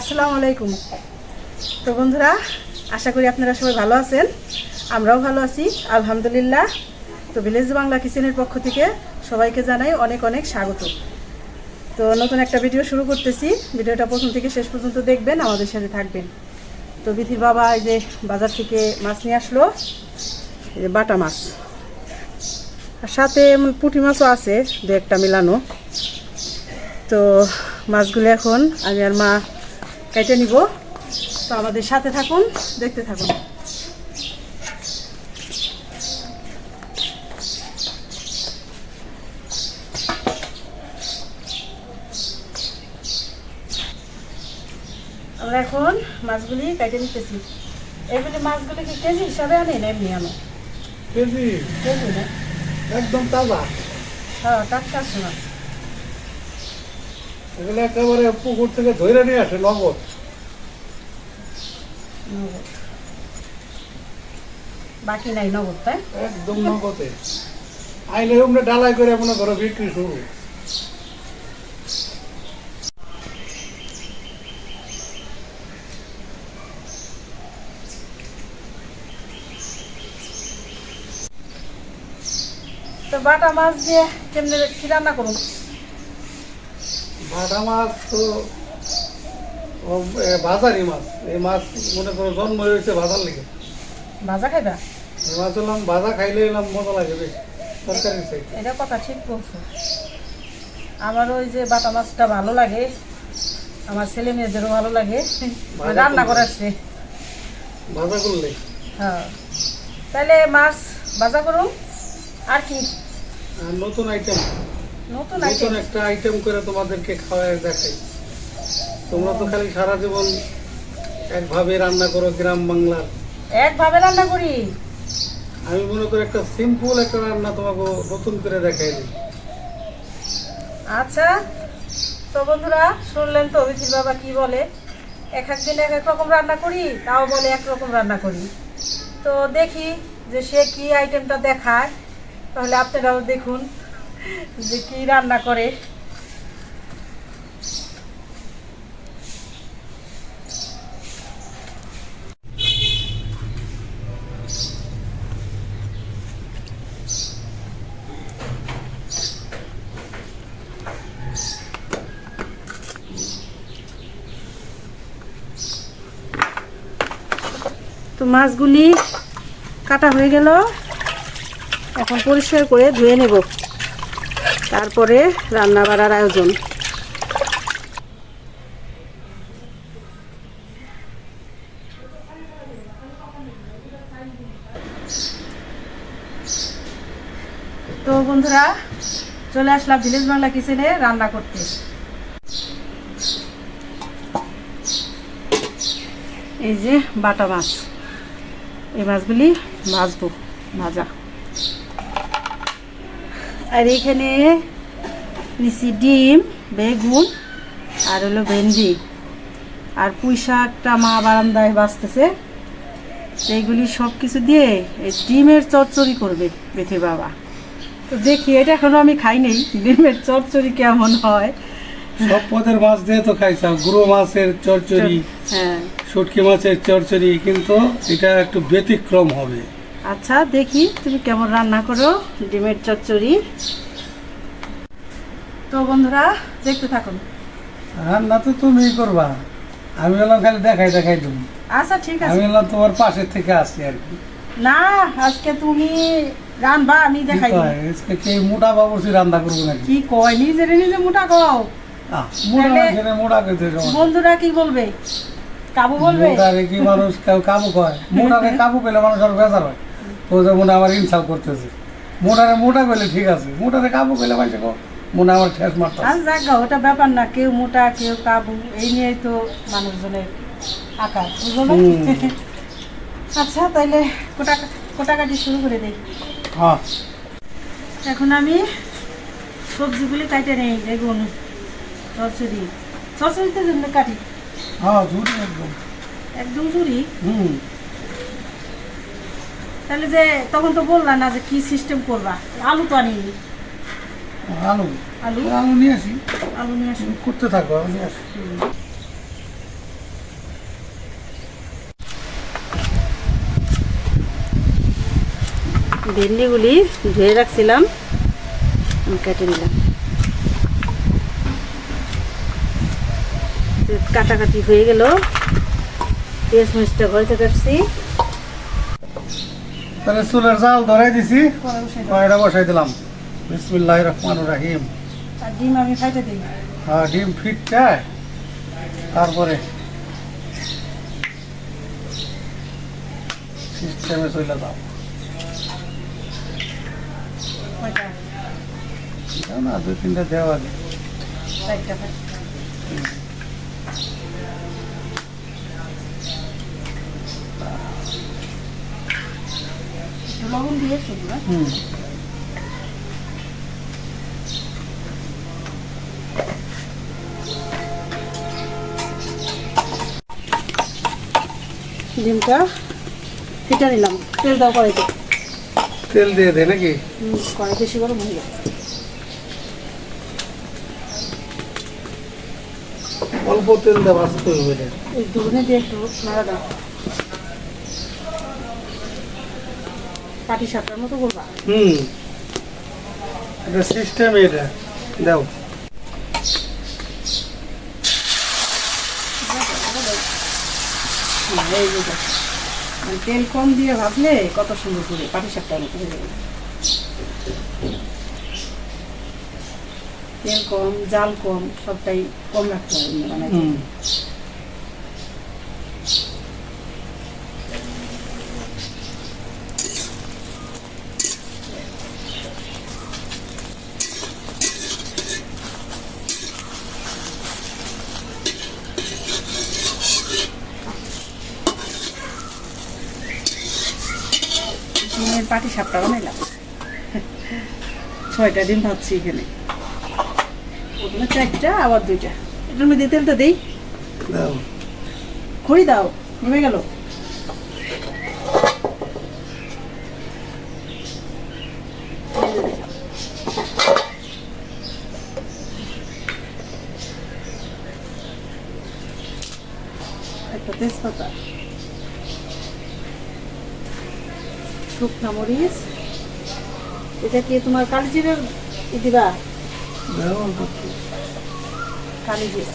আসসালামু আলাইকুম। তো বন্ধুরা, আশা করি আপনারা সবাই ভালো আছেন। আমরাও ভালো আছি, আলহামদুলিল্লাহ। তো ভিলেজ বাংলা কিচেনের পক্ষ থেকে সবাইকে জানাই অনেক অনেক স্বাগত। তো নতুন একটা ভিডিও শুরু করতেছি। ভিডিওটা প্রথম থেকে শেষ পর্যন্ত দেখবেন, আমাদের সাথে থাকবেন। তো বিথির বাবা এই যে বাজার থেকে মাছ নিয়ে আসলো, এই যে বাটা মাছ। আর সাথে পুঁটি মাছও আছে, দু একটা মিলানো। তো মাছগুলো এখন আমি আর মা কেটে নিব। তো আমাদের সাথে থাকুন দেখতে থাকুন। আমরা এখন মাছগুলি কেটে নিতেছি। এগুলি মাছগুলি কি কেজি হিসাবে আনি না এমনি আনো? কেজি। কেজি না? একদম তাজা। হ্যাঁ টাটকা মাছ। এগুলো একেবারে পুকুর থেকে ধরে নিয়ে আসে নগদ বাকি নাই নগদ তাই? একদম নগদে। আইলে আমরা ডালাই করে মনে করো বিক্রি শুরু। তো বাটা মাছ দিয়ে কেমনে কি রান্না করুন? ভাটা মাছ তো বাজারি মাছ। এই মাছ মনে করো জন্ম হয়েছে ভাজার লেগে। ভাজা খাইবা? এই মাছ হলাম ভাজা খাইলে এলাম মজা লাগে বেশ তরকারি চাই এটা কথা ঠিক বলছো। আমার ওই যে বাটা মাছটা ভালো লাগে আমার ছেলে মেয়েদেরও ভালো লাগে। রান্না? করাচ্ছে। ভাজা করলে? হ্যাঁ। তাহলে মাছ ভাজা করুন। আর কি? নতুন আইটেম নতুন নতুন আইটেম একটা আইটেম করে তোমাদেরকে খাওয়ায় দেখাই। তোমরা তো খালি সারা জীবন একভাবে রান্না করো গ্রাম বাংলার। একভাবে রান্না করি। আমি মনে করি একটা সিম্পল একটা রান্না তোমাকে নতুন করে দেখাই দিই। আচ্ছা তো বন্ধুরা শুনলেন তো অভিজিৎ বাবা কি বলে? এক এক দিন এক এক রকম রান্না করি তাও বলে এক রকম রান্না করি। তো দেখি যে সে কি আইটেমটা দেখায়। তাহলে আপনারাও দেখুন। যে কি রান্না করে? তো মাছগুলি কাটা হয়ে গেল। এখন পরিষ্কার করে ধুয়ে নেব। তারপরে রান্না বাড়ার আয়োজন। তো বন্ধুরা, চলে আসলাম ভিলেজ বাংলা কিচেনে রান্না করতে। এই যে বাটা মাছ। এই মাছগুলি ভাজবো, ভাজা। আর এখানে নিচি ডিম বেগুন আর হলো ভেন্ডি। আর পুঁই শাকটা মা বারান্দায় বাঁচতেছে। এইগুলি সব কিছু দিয়ে এই ডিমের চচ্চড়ি করবে বেথির বাবা। তো দেখি এটা এখনও আমি খাই নেই। ডিমের চচ্চড়ি কেমন হয়? সব পদের মাছ দিয়ে তো গুঁড়ো মাছের চরচড়ি হ্যাঁ। শুটকি মাছের চরচড়ি কিন্তু এটা একটু ব্যতিক্রম হবে। আচ্ছা দেখি তুমি কেমন রান্না করো ডিমের চচ্চড়ি। তো বন্ধুরা দেখতে থাকুন। রান্না তো তুমি করবা। আমি হলাম খালি দেখাই দেখাই দেবো। আচ্ছা ঠিক আছে। আমি হলাম তোমার পাশে থেকে আসছি আর কি। না আজকে তুমি রানবা আমি দেখাই আজকে কে মোটা বাবুসি রান্না করব নাকি? কি কয়? নিজের নিজে মোটা কও। মোটা মোটা বন্ধুরা কি বলবে? কাবু বলবে? কি মানুষ কাবু কয়? মোটারে কাবু পেলে মানুষ আর বেজার হয়। তো যে মনে আমার ইনসাল করতেছে। মোটারে মোটা করলে ঠিক আছে। মোটারে কাবু পেলে মানুষ মনে আমার ঠেস মারতে আর জাগা ওটা ব্যাপার না কেউ মোটা কেউ কাবু এই নিয়েই তো মানুষজনের আকার বুঝলো আচ্ছা তাইলে কোটা কোটাকাটি শুরু করে দেই। হ্যাঁ। এখন আমি সবজিগুলি কাটে নেই বেগুন চচড়ি চচড়িতে জন্য কাটি। হ্যাঁ ঝুড়ি একদম। একদম চুরি হুম। তাহলে যে তখন তো বললাম না যে কি সিস্টেম করবা? আলু তো আনিনি আলু? আলু? আলু নিয়ে আসি। আলু নিয়ে আসি। করতে থাকব আলু নিয়ে আসি। ভেন্ডিগুলি ধুয়ে রাখছিলাম। কেটে নিলাম। কাটাকাটি হয়ে গেল। পেঁয়াজ মরিচটা ঘরে কাটছি তাহলে চুলের জাল ধরাই দিছি। কয়টা বসাই দিলাম। বিসমিল্লাহ রহমান রাহিম। আর ডিম আমি খাইতে দিই। হ্যাঁ ডিম ফিটটায় তারপরে সিস্টেমে চলে যাও। কয়টা? না দুই তিনটা দেওয়া আগে চারটা খাই একটু লবণ দিয়ে শুধু হুম। ডিমটা ফিটা নিলাম। তেল দাও কড়াইতে। তেল দিয়ে দে নাকি? কড়াই বেশি গরম হয়ে অল্প তেল দেওয়া বাঁচতে হবে। এই দুগুনে দিয়ে একটু নাড়া দাও। পাটি সাপটার মতো করবা? হুম। এটা সিস্টেম এটা। দাও। মানে তেল কম দিয়ে ভাজলে কত সুন্দর করে পাটি সাপটার মতো হয়ে যাবে। তেল কম জাল কম সবটাই কম রাখতে হবে। মানে হুম ডিমের পাটি সাপটা বানাইলাম ছয়টা ডিম ভাবছি এখানে। প্রথমে চারটা আবার দুইটা। এটার মধ্যে তেলটা দিই? খড়ি দাও নেমে গেল। একটা তেজপাতা। শুকনা মরিচ। এটা কি তোমার কালি জিরে দিবা? দাও অল্প একটু। কালি জিরা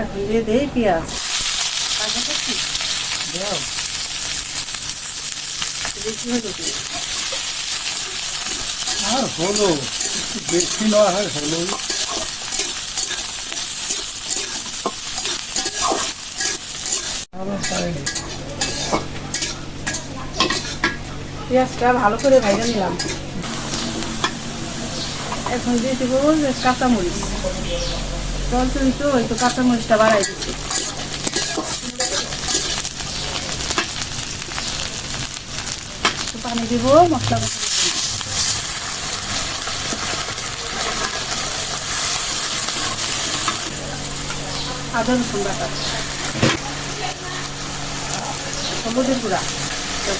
এখন দিয়ে দেই পেঁয়াজ। আর হলো বেশি নয় হয় হলো আবার পেঁয়াজটা ভালো করে ভাজা নিলাম। এখন দিয়ে দেবো কাঁচামরিচ। জল তো, ওই তো কাঁচামরিচটা বাড়াই দিচ্ছি। পানি দিব, মশলা আদা রসুন বাটা। হলুদের গুঁড়া।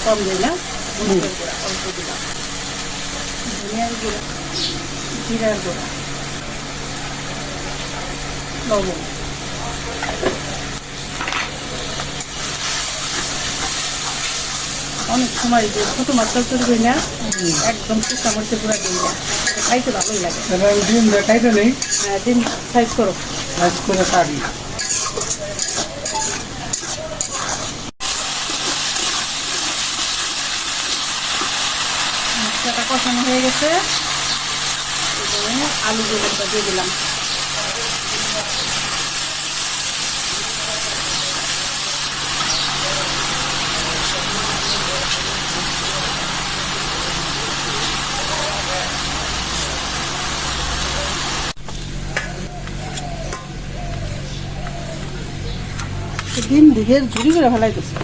কম দিই, না? হলুদের গুঁড়া অল্প দিলাম ধনিয়ার গুঁড়া জিরার গুঁড়া লবণ অনেক সময় যে ছোটো মাছটা তৈরি না একদম শুকনা মরিচের গুঁড়া দিই না খাইতে ভালোই লাগে। ডিম দেখাইতে নেই? হ্যাঁ ডিম সাইজ করো। আজ করে কাটি মশলাটা কষানো হয়ে গেছে। আলু গুলোটা দিয়ে দিলাম। ডিম দিঘের ঝুড়ি করে ফেলাই দিচ্ছে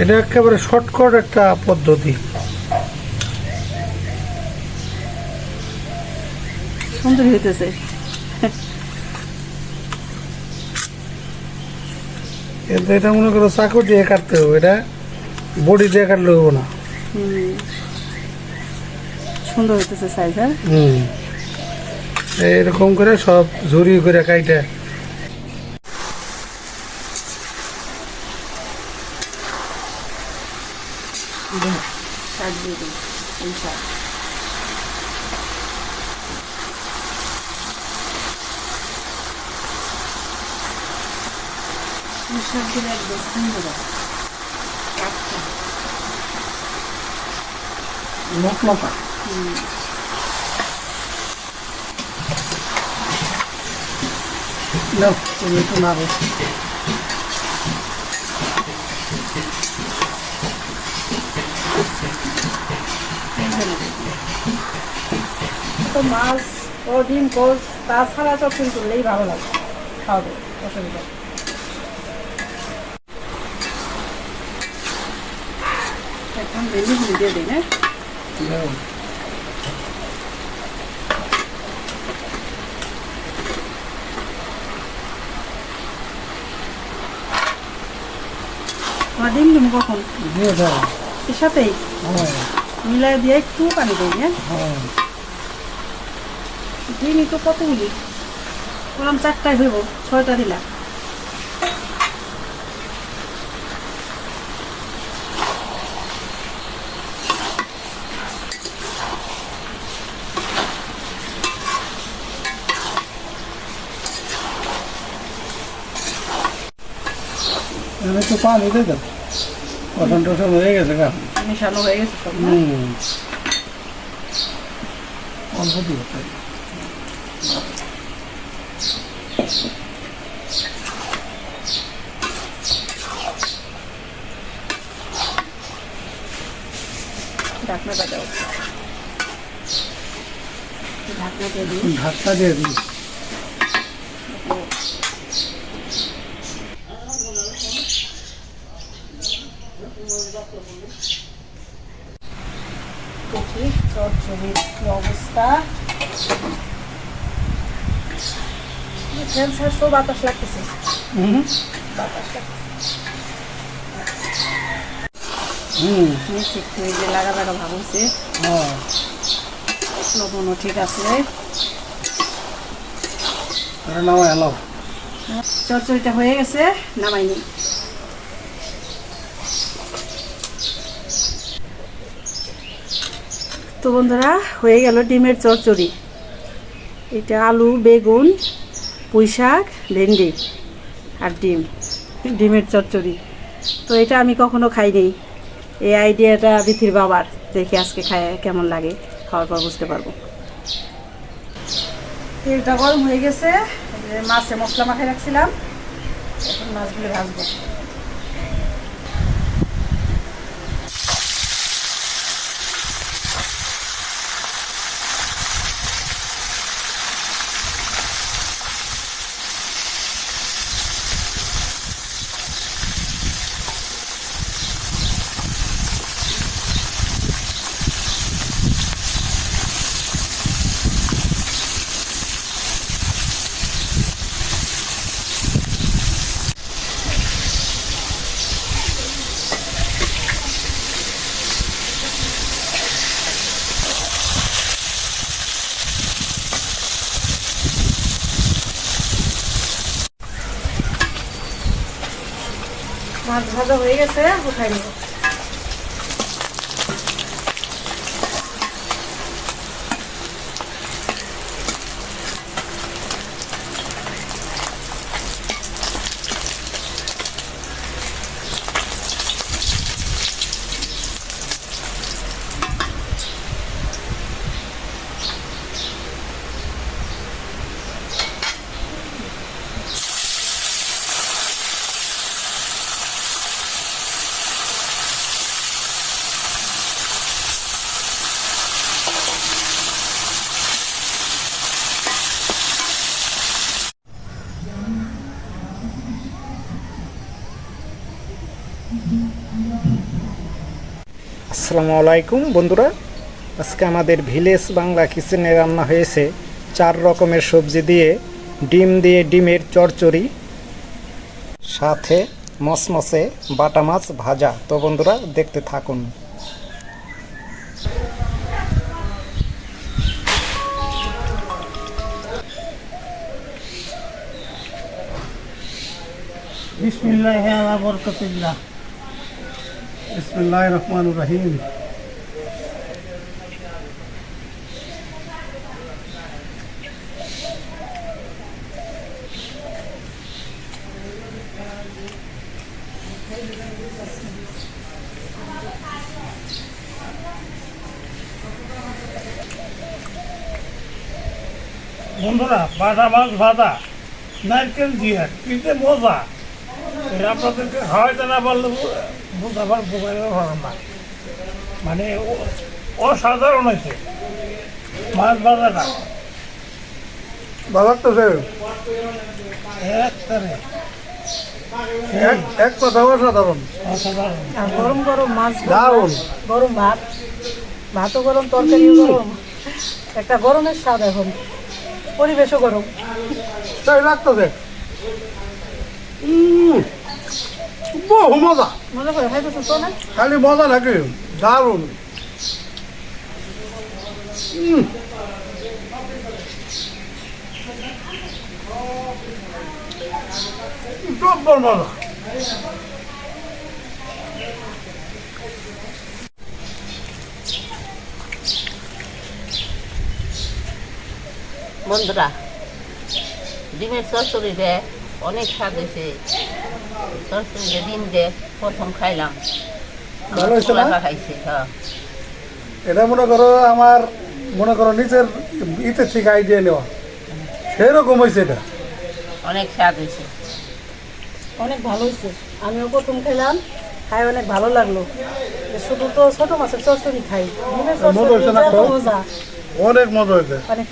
এটা একেবারে শর্টকাট একটা পদ্ধতি। সুন্দর হইতেছে। এটা মনে করো চাকু দিয়ে কাটতে হবে এটা বডি দিয়ে কাটলে হব না। সুন্দর হইতেছে সাইজ হ্যাঁ? এরকম করে সব ঝুরি করে কাইটা শাক দিয়ে দিই এই শাক এই শাক দিলে একদম সুন্দর টাটকা। মশলাটা দাও তুমি একটু নাড়ো। তো মাছ ও ডিম কোষ তাছাড়া চটচড়ি করলেই ভালো লাগে। খাওয়া খাওয়াবে অসুবিধা। এখন ভেন্ডি ফুল দিয়ে দিই না দাও তোমার ডিম ডিম কখন এর মিলাই দিয়ে একটু পানি দিই হ্যাঁ ডিমই তো কতগুলি বললাম চারটায় হইব ছয়টা দিলাম আমি একটু পানি দিয়ে দাও রসুন টসন হয়ে গেছে গা? মেশানো হয়ে গেছে সব অল্প দিয়ে ঢাকনা দিয়ে দিই ঢাকটা দিয়ে দিই দেখি চটচড়ির কি অবস্থা? বাতাস লাগতেছে। হুম। বাতাস লাগতেছে। একটু যে লাগা লাগা ভাব হয়েছে লবণও ঠিক আছে। নাও হয়ে গেছে নামাইনি তো বন্ধুরা, হয়ে গেল ডিমের চচ্চড়ি। এটা আলু, বেগুন পুঁই শাক ভেন্ডি আর ডিম, ডিমের চচ্চড়ি। তো এটা আমি কখনো খাইনি। এই আইডিয়াটা বিথির বাবার, দেখি আজকে খায়, কেমন লাগে, খাওয়ার পর বুঝতে পারব। তেলটা গরম হয়ে গেছে মাছে মশলা মাখায় রাখছিলাম, এখন মাছগুলো ভাজবো। মাছ ভাজা হয়ে গেছে উঠাই নেব। আসসালামু আলাইকুম, বন্ধুরা। আজকে আমাদের ভিলেজ বাংলা কিচেনে রান্না হয়েছে চার রকমের সবজি দিয়ে ডিম দিয়ে ডিমের চচ্চড়ি সাথে মসমসে বাটা মাছ ভাজা। তো বন্ধুরা, দেখতে থাকুন। বিসমিল্লাহ বরকতিল্লাহ বিসমুল্লাহ রহমান রহিম বন্ধুরা বাটা মাছ ভাজা নারকেল দিয়ে কিনতে মজা। এটা আপনাদেরকে খাওয়াইতে না পারলে বুঝাবার মানে অসাধারণ হয়েছে। মাছ ভাজাটা ভালো লাগতেছে একবারে এক এক কথা অসাধারণ। অসাধারণ। আর গরম গরম মাছ দারুণ। গরম ভাত। ভাতও গরম তরকারিও গরম। একটা গরমের স্বাদ এখন। পরিবেশও গরম। তাই লাগতেছে উম, বহু মজা। মনে করে খাইতেছো তো না খালি মজা নাকি দারুণ। উম। জব্বর মজা। বন্ধুরা ডিমের চচ্চড়ি দে। অনেক স্বাদ হয়েছে। দিয়ে ডিম দে প্রথম খাইলাম। আমার ভালো হয়েছে খাইছে হ্যাঁ। এটা মনে করো আমার মনে করো নিজের ইতে থেকে আইডিয়া নেওয়া। সেরকম হয়েছে এটা। অনেক স্বাদ হয়েছে। অনেক ভালো হয়েছে। আমিও প্রথম খেলাম খাই অনেক ভালো লাগল। শুধু তো ছোট মাছের চচ্চড়ি খাই। ডিমের মজা হয়েছে অনেক মজা হয়েছে। অনেক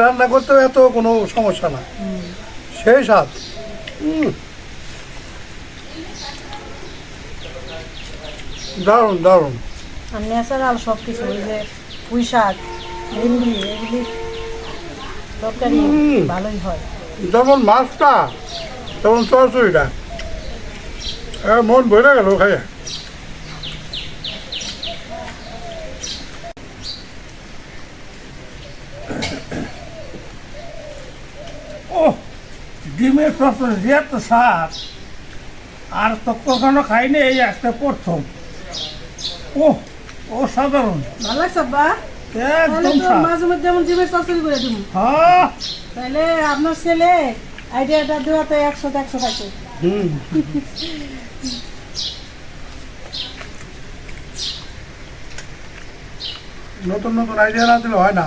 রান্না করতেও এত কোনো সমস্যা না। সেই স্বাদ। দারুণ দারুণ। আর ন্যাচারাল সব কিছু ওই যে পুঁই শাক ভিন্ডি এগুলি তরকারি ভালোই হয়। যেমন মাছটা তেমন চরচড়িটা। এ, মন ভরে গেল খাইয়া ও ডিমের চচ্চড়ি যে স্বাদ। আর তো কখনো খাইনি এই একটা প্রথম। ও ও সাধারণ ভালো লাগছে একদম মাঝে মধ্যে ডিমের চচ্চড়ি করে দিব হ্যাঁ। তাহলে আপনার ছেলে আইডিয়াটা দেওয়াতে একশো একশো থাকে হুম। নতুন নতুন আইডিয়া না দিলে হয় না।